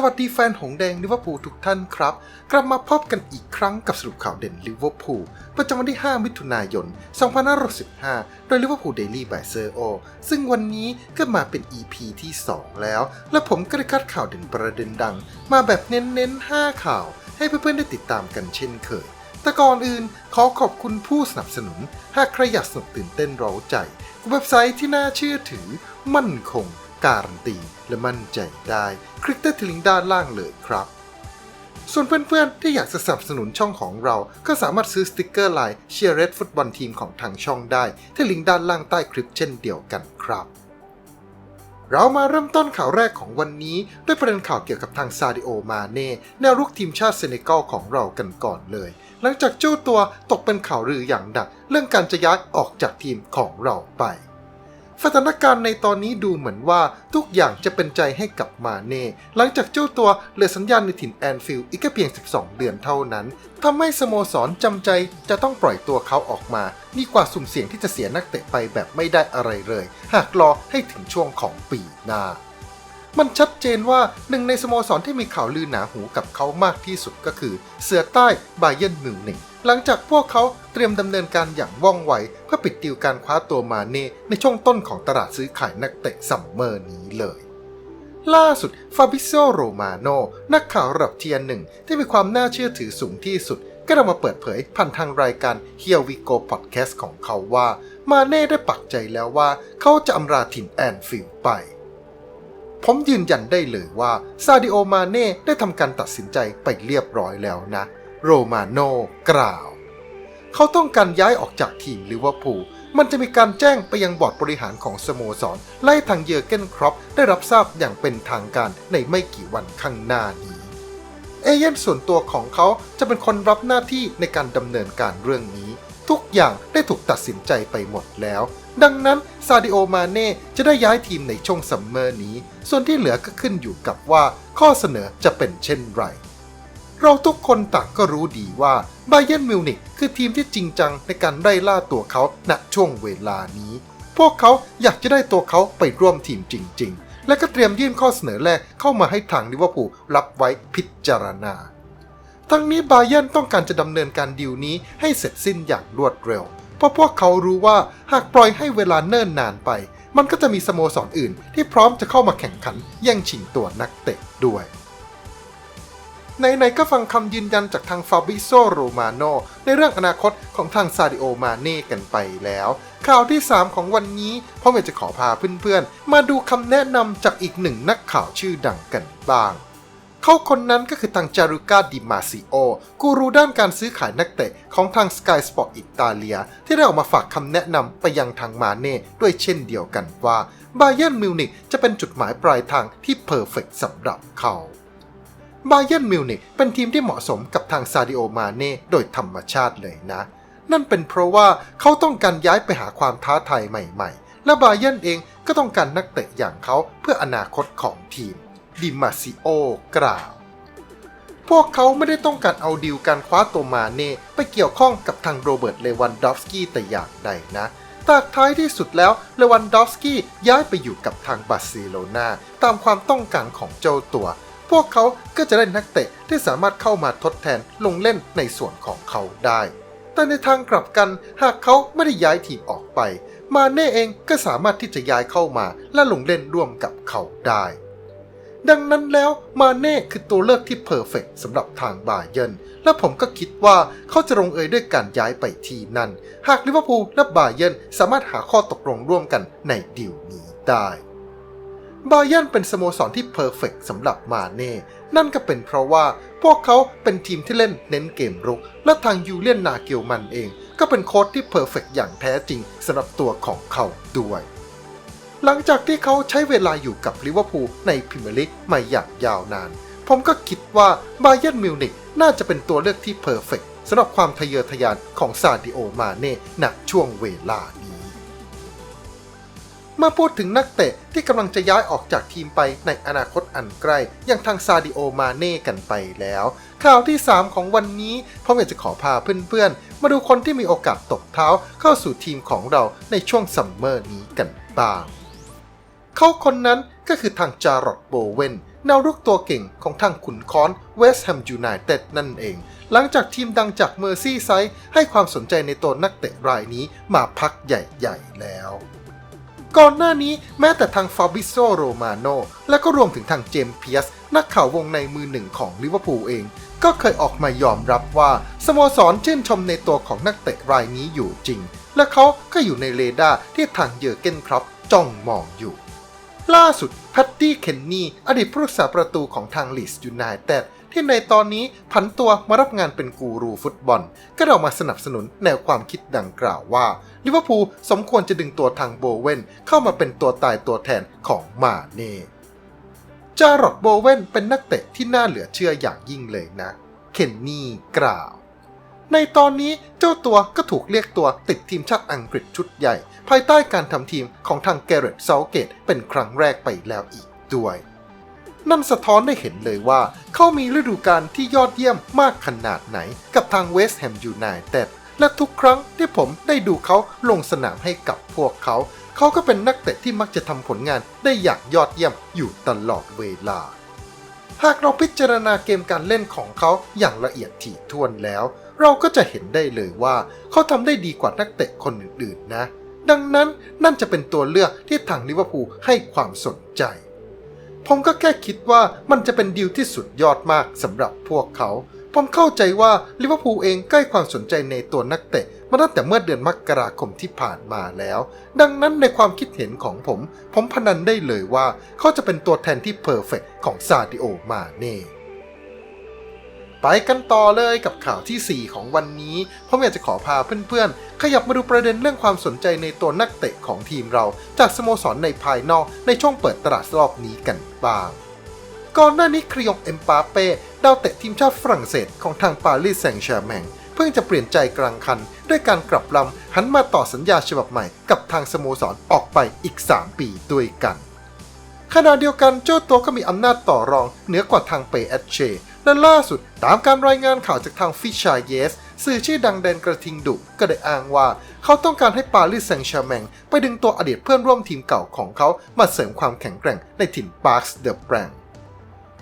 สวัสดีแฟนหงแดงลิเวอร์พูลทุกท่านครับ กลับมาพบกันอีกครั้งกับสรุปข่าวเด่นลิเวอร์พูลประจำวันที่ 5 มิถุนายน 2515โดยลิเวอร์พูลเดลี่บายเซอร์โอซึ่งวันนี้ก็มาเป็น EP ที่ 2 แล้ว และผมก็ได้คัดข่าวเด่นประเด็นดัง มาแบบเน้นๆ 5 ข่าว ให้เพื่อนๆได้ติดตามกันเช่นเคยแต่ก่อนอื่นขอขอบคุณผู้สนับสนุน หากใครอยากสนุกตื่นเต้นเร้าใจกับเว็บไซต์ที่น่าเชื่อถือ มั่นคง การันตีและมั่นใจได้ คลิกได้ที่ลิงก์ด้านล่างเลยครับ ส่วนเพื่อนๆ ที่อยากจะสนับสนุนช่องของเรา ก็สามารถซื้อสติกเกอร์ลายเชียร์เรดฟุตบอลทีมของทางช่องได้ ที่ลิงก์ด้านล่างใต้คลิปเช่นเดียวกันครับเรามาเริ่มต้นข่าวแรกของวันนี้ ด้วยประเด็นข่าวเกี่ยวกับทางซาดิโอมาเน่แนวรุกทีมชาติเซเนกัลของเรากันก่อนเลย หลังจากเจ้าตัวตกเป็นข่าวลืออย่างหนัก เรื่องการจะย้ายออกจากทีมของเราไป สถานการณ์ในตอนนี้ดูเหมือนว่าทุกอย่างจะเป็นใจให้กับมาเน่ หลังจากเจ้าตัวเหลือสัญญาณในถิ่นแอนฟิลด์อีกแค่เพียง 12 เดือนเท่านั้นทำให้สโมสรจำใจจะต้องปล่อยตัวเขาออกมาดีกว่าสุ่มเสี่ยงที่จะเสียนักเตะไปแบบไม่ได้อะไรเลย หากรอให้ถึงช่วงของปีหน้ามันชัดเจนว่าหนึ่งในสโมสรที่มีข่าวลือหนาหูกับเขามากที่สุดก็คือ เสือใต้บาเยนมิวนิก หลังจากพวกเขาเตรียมดำเนินการอย่างว่องไวเพื่อปิดดีลการคว้าตัวมาเน่ในช่วงต้นของตลาดซื้อขายนักเตะซัมเมอร์นี้เลย ล่าสุดฟาบิโซโรมาโนนักข่าวระดับเทียนหนึ่งที่มีความน่าเชื่อถือสูงที่สุด ก็ได้มาเปิดเผยผ่านทางรายการ Here We Go Podcast ของเขาว่า มาเน่ได้ปักใจแล้วว่าเขาจะอำลาถิ่นแอนฟิลไปผมยืนยันได้เลยว่าซาดิโอมาเน่ได้ทำการตัดสินใจไปเรียบร้อยแล้วนะ โรมาโนกล่าว เขาต้องการย้ายออกจากทีมลิเวอร์พูลมันจะมีการแจ้งไปยังบอร์ดบริหารของสโมสร ไล่ทางเยอร์เกนครอปได้รับทราบอย่างเป็นทางการในไม่กี่วันข้างหน้านี้ เอเย่นส่วนตัวของเขาจะเป็นคนรับหน้าที่ในการดำเนินการเรื่องนี้ ทุกอย่างได้ถูกตัดสินใจไปหมดแล้ว ดังนั้นซาดิโอมาเน่จะได้ย้ายทีมในช่วงซัมเมอร์นี้ ส่วนที่เหลือก็ขึ้นอยู่กับว่าข้อเสนอจะเป็นเช่นไร เราทุกคนต่างก็รู้ดีว่าบาเยนมิวนิกคือทีมที่จริงจังในการไล่ล่าตัวเขาณช่วงเวลานี้ พวกเขาอยากจะได้ตัวเขาไปร่วมทีมจริง ๆ และก็เตรียมยื่นข้อเสนอแรกเข้ามาให้ทางลิเวอร์พูลรับไว้พิจารณา ทั้งนี้บาเยนต้องการจะดำเนินการดีลนี้ให้เสร็จสิ้นอย่างรวดเร็ว เพราะพวกเขารู้ว่าหากปล่อยให้เวลาเนิ่นนานไป มันก็จะมีสโมสรออื่น ที่พร้อมจะเข้ามาแข่งขันแย่งชิงตัวนักเตะด้วย ไหนๆก็ฟังคำยืนยันจากทางฟาบิโซโรมาโนในเรื่องอนาคตของทางซาดิโอมาเน่กันไปแล้วข่าวที่ 3 ของวันนี้พ่อเมจะขอพาเพื่อนๆ มาดูคำแนะนำจากอีกหนึ่งนักข่าวชื่อดังกันบ้างเขาคนนั้นก็คือทางจารุกาดิมาซิโอ กูรูด้านการซื้อขายนักเตะของทาง Sky Sport อิตาเลีย ที่ได้ออกมาฝากคำแนะนำไปยังทางมาเน่ด้วยเช่นเดียวกันว่าบาเยนมิวนิกจะเป็นจุดหมายปลายทางที่เพอร์เฟกสำหรับเขา บาเยนมิวนิกเป็นทีมที่เหมาะสมกับทางซาดิโอมาเน่โดยธรรมชาติเลยนะ นั่นเป็นเพราะว่าเขาต้องการย้ายไปหาความท้าทายใหม่ๆ และบาเยนเองก็ต้องการนักเตะอย่างเขาเพื่ออนาคตของทีมดิมาซิโอกล่าวพวกเขาไม่ได้ต้องการเอาดีลการคว้าตัวมาเน่ไปเกี่ยวข้องกับทางโรเบิร์ต เลวันดอฟสกี้แต่อย่างใดนะแต่ท้ายที่สุดแล้วเลวันดอฟสกี้ย้ายไปอยู่กับทางบาร์เซโลนาตามความต้องการของเจ้าตัว พวกเขาก็จะได้นักเตะที่สามารถเข้ามาทดแทนลงเล่นในส่วนของเขาได้ แต่ในทางกลับกันหากเขาไม่ได้ย้ายทีมออกไป มาเน่เองก็สามารถที่จะย้ายเข้ามาและลงเล่นร่วมกับเขาได้ ดังนั้นแล้วมาเน่คือตัวเลือกที่เพอร์เฟกสำหรับทางบาเยร์นและผมก็คิดว่าเขาจะลงเอยด้วยการย้ายไปที่นั่น หากลิเวอร์พูลและบาเยร์นสามารถหาข้อตกลงร่วมกันในดีลนี้ได้ บายร์นเป็นสโมสรที่เพอร์เฟกสำหรับมาเน่ นั่นก็เป็นเพราะว่าพวกเขาเป็นทีมที่เล่นเน้นเกมรุก และทางยูเลียนนาเกียวมันเอง ก็เป็นโค้ชที่เพอร์เฟกอย่างแท้จริงสำหรับตัวของเขาด้วย หลังจากที่เขาใช้เวลาอยู่กับลิเวอร์พูลในพรีเมียร์ลีกมาอย่างยาวนาน ผมก็คิดว่าบาเยร์นมิวนิกน่าจะเป็นตัวเลือกที่เพอร์เฟกสำหรับความทะเยอทะยานของซาดิโอมาเน่ณช่วงเวลานี้ มาพูดถึงนักเตะที่กำลังจะย้ายออกจากทีมไปในอนาคตอันใกล้ อย่างทางซาดิโอมาเน่กันไปแล้ว ข่าวที่ 3 ของวันนี้ผมอยากจะขอพาเพื่อนๆ มาดูคนที่มีโอกาสตกเท้าเข้าสู่ทีมของเราในช่วงซัมเมอร์นี้กันบ้าง เขาคนนั้นก็คือทางจารอดโบเวนแนวรุกตัวเก่งของทางขุนค้อนเวสต์แฮมยูไนเต็ดนั่นเอง หลังจากทีมดังจากเมอร์ซี่ไซด์ให้ความสนใจในตัวนักเตะรายนี้มาพักใหญ่ ๆ แล้ว ก่อนหน้านี้แม้แต่ทางฟาบิโซโรมาโนและก็รวมถึงทางเจมส์เพียสนักข่าววงในมือหนึ่งของลิเวอร์พูลเอง ก็เคยออกมายอมรับว่า สโมสรชื่นชมในตัวของนักเตะรายนี้อยู่จริง และเขาก็อยู่ในเรดาร์ที่ทางเยอร์เกนครับจ้องมองอยู่ ล่าสุดแพตตี้เคนนี่อดีตผู้รักษาประตูของทางลีสยูไนเต็ด ที่ในตอนนี้ผันตัวมารับงานเป็นกูรูฟุตบอล ก็ได้ออกมาสนับสนุนแนวความคิดดังกล่าวว่าลิเวอร์พูลสมควรจะดึงตัวทางโบเวนเข้ามาเป็นตัวตายตัวแทนของมาเน่จารอดโบเวนเป็นนักเตะที่น่าเหลือเชื่ออย่างยิ่งเลยนะ เคนนี่กล่าว ในตอนนี้เจ้าตัวก็ถูกเรียกตัวติดทีมชาติอังกฤษชุดใหญ่ ภายใต้การทำทีมของทางแกเรตเซาเกตเป็นครั้งแรกไปแล้วอีกด้วย นั่นสะท้อนได้เห็นเลยว่า เขามีฤดูกาลที่ยอดเยี่ยมมากขนาดไหน กับทางเวสต์แฮมยูไนเต็ดและทุกครั้งที่ผมได้ดูเขาลงสนามให้กับพวกเขา เขาก็เป็นนักเตะที่มักจะทำผลงานได้อย่างยอดเยี่ยมอยู่ตลอดเวลา หากเราพิจารณาเกมการเล่นของเขาอย่างละเอียดถี่ถ้วนแล้ว เราก็จะเห็นได้เลยว่า เขาทำได้ดีกว่านักเตะคนอื่นๆนะ ดังนั้นนั่นจะเป็นตัวเลือกที่ทางลิเวอร์พูลให้ความสนใจ ผมก็แค่คิดว่ามันจะเป็นดีลที่สุดยอดมากสำหรับพวกเขา ผมเข้าใจว่าลิเวอร์พูลเองใกล้ความสนใจในตัวนักเตะมาตั้งแต่เมื่อเดือนมกราคมที่ผ่านมาแล้ว ดังนั้นในความคิดเห็นของผม ผมพนันได้เลยว่าเขาจะเป็นตัวแทนที่เพอร์เฟกของซาดิโอมาเน่ ไปกันต่อเลยกับข่าวทีสี่ 4 ของวันนี้ผมอยากจะขอพาเพื่อนๆ ขยับมาดูประเด็นเรื่องความสนใจในตัวนักเตะของทีมเรา จากสโมสรในภายนอกในช่วงเปิดตลาดรอบนี้กันบ้าง ก่อนหน้านี้คริยองเอ็มปาเป้ดาวเตะทีมชาติฝรั่งเศสของทางปารีสแซงต์แชร์แมงเพิ่งจะเปลี่ยนใจกลางคัน ด้วยการกลับลำหันมาต่อสัญญาฉบับใหม่กับทางสโมสรออกไปอีก 3 ปีด้วยกันขณะเดียวกันเจ้าตัวก็มีอำนาจต่อรองเหนือกว่าทางเปแอดเช และล่าสุดตามการรายงานข่าวจากทางฟิชาเยสสื่อชื่อดังแดนกระทิงดุก็ได้อ้างว่า เขาต้องการให้ปารีสแซงต์แชร์แมงไปดึงตัวอดีตเพื่อนร่วมทีมเก่าของเขามาเสริมความแข็งแกร่งในถิ่นปาร์คเดอะแบรง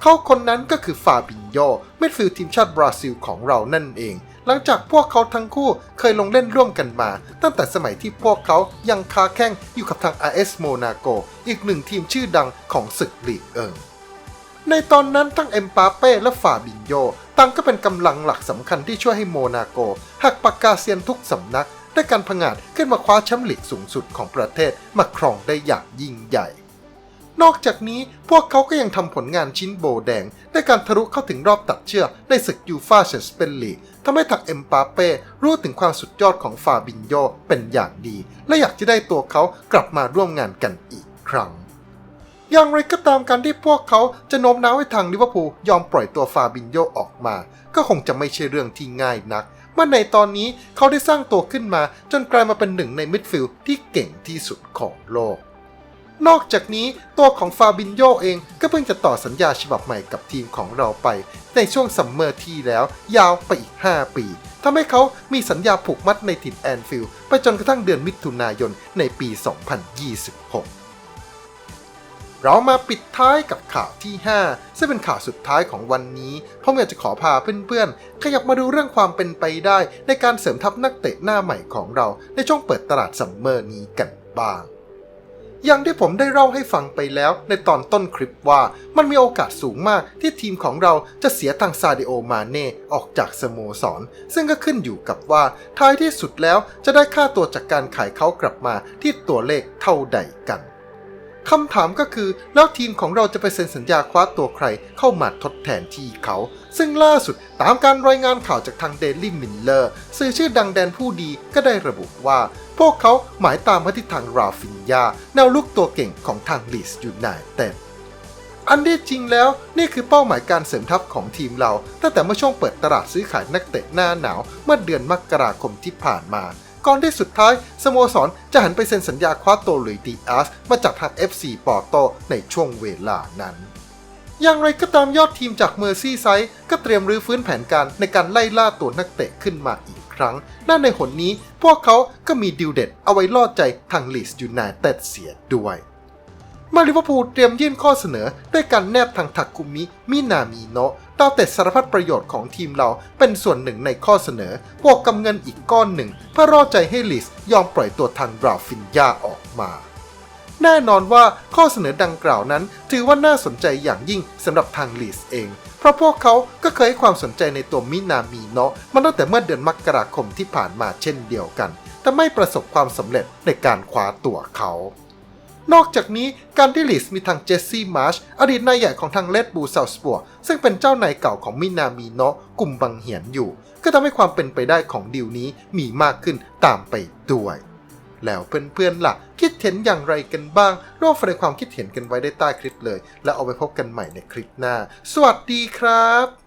เขาคนนั้นก็คือฟาบินโยมิดฟิลด์ทีมชาติบราซิลของเรานั่นเอง หลังจากพวกเขาทั้งคู่เคยลงเล่นร่วมกันมา ตั้งแต่สมัยที่พวกเขายังคาแข่งอยู่กับทาง AS Monaco อีกหนึ่งทีมชื่อดังของศึกลีกเอิง ในตอนนั้นทั้งเอ็มปาเป้และฟาบินโยต่างก็เป็นกำลังหลักสำคัญที่ช่วยให้โมนาโกหักปากกาเซียนทุกสำนักได้การผงาดขึ้นมาคว้าแชมป์ลีกสูงสุดของประเทศมาครองได้อย่างยิ่งใหญ่ นอกจากนี้พวกเขาก็ยังทำผลงานชิ้นโบแดงด้วยการทะลุเข้าถึงรอบตัดเชือกในศึกยูฟาแชมเปี้ยนลีกทำให้ทางเอ็มปาเป้รู้ถึงความสุดยอดของฟาบินโยเป็นอย่างดี และอยากจะได้ตัวเขากลับมาร่วมงานกันอีกครั้ง อย่างไรก็ตามการที่พวกเขาจะโน้มน้าวให้ทางลิเวอร์พูลยอมปล่อยตัวฟาบินโยออกมา ก็คงจะไม่ใช่เรื่องที่ง่ายนักเมื่อในตอนนี้เขาได้สร้างตัวขึ้นมา จนกลายมาเป็นหนึ่งในมิดฟิลด์ที่เก่งที่สุดของโลก นอกจากนี้ตัวของฟาบินโยเองก็เพิ่งจะต่อสัญญาฉบับใหม่กับทีมของเราไป ในช่วงซัมเมอร์ที่แล้วยาวไปอีก 5 ปีทำให้เขามีสัญญาผูกมัดในถิ่นแอนฟิลด์ไปจนกระทั่งเดือนมิถุนายนในปี 2026 เรามาปิดท้ายกับข่าวที่ 5 ซึ่งเป็นข่าวสุดท้ายของวันนี้ผมอยากจะขอพาเพื่อนๆ ขยับมาดูเรื่องความเป็นไปได้ ในการเสริมทัพนักเตะหน้าใหม่ของเราในช่วงเปิดตลาดซัมเมอร์นี้กันบ้าง อย่างที่ผมได้เล่าให้ฟังไปแล้วในตอนต้นคลิปว่ามันมีโอกาสสูงมากที่ทีมของเราจะเสียทางซาดิโอมาเน่ออกจากสโมสร ซึ่งก็ขึ้นอยู่กับว่าท้ายที่สุดแล้วจะได้ค่าตัวจากการขายเขากลับมาที่ตัวเลขเท่าใดกัน คำถามก็คือ แล้วทีมของเราจะไปเซ็นสัญญาคว้าตัวใครเข้ามาทดแทนที่เขา ซึ่งล่าสุดตามการรายงานข่าวจากทางเดลี่มิลเลอร์สื่อชื่อดังแดนผู้ดีก็ได้ระบุว่า พวกเขาหมายตามมาที่ทางราฟินยาแนวลุกตัวเก่งของทางลีสยูไนเต็ดอันที่จริงแล้วนี่คือเป้าหมายการเสริมทัพของทีมเรา ตั้งแต่เมื่อช่วงเปิดตลาดซื้อขายนักเตะหน้าหนาวเมื่อเดือนมกราคมที่ผ่านมา ก่อนที่สุดท้ายสโมสรจะหันไปเซ็นสัญญาคว้าตัวหลุยดีอาสมาจากทาง FC ปอร์โตในช่วงเวลานั้นอย่างไรก็ตามยอดทีมจากเมอร์ซี่ไซด์ก็เตรียมรื้อฟื้นแผนการในการไล่ล่าตัวนักเตะขึ้นมาอีกครั้งนั่นในหนนี้พวกเขาก็มีดิวเด็ดเอาไว้ล่อใจทางลีสยูไนเต็ดเสียด้วยมื่อลิวพูเตรียมยื่นข้อเสนอด้วยการแนบทางทักกุมิมินามิโนะ ดาวเตะสารพัดประโยชน์ของทีมเราเป็นส่วนหนึ่งในข้อเสนอบวกกับเงินอีกก้อนหนึ่ง เพื่อรอใจให้ลิสยอมปล่อยตัวทางบราฟินยาออกมา แน่นอนว่าข้อเสนอดังกล่าวนั้น ถือว่าน่าสนใจอย่างยิ่งสำหรับทางลีสเอง เพราะพวกเขาก็เคยให้ความสนใจในตัวมินามิโนาะมาตั้งแต่เมื่อเดือนมกราคมที่ผ่านมาเช่นเดียวกัน แต่ไม่ประสบความสำเร็จในการคว้าตัวเขา นอกจากนี้การที่ลีสมีทางเจสซี่มาร์ชอดีตนายใหญ่ของทางเลดบูซาสปัวซึ่งเป็นเจ้านายเก่าของมินามิโนะกลุ่มบังเหียนอยู่ ก็ทำให้ความเป็นไปได้ของดีลนี้มีมากขึ้นตามไปด้วย แล้วเพื่อนๆล่ะ คิดเห็นอย่างไรกันบ้าง ร่วมแสดงความคิดเห็นกันไว้ได้ใต้คลิปเลย แล้วเอาไปพบกันใหม่ในคลิปหน้า สวัสดีครับ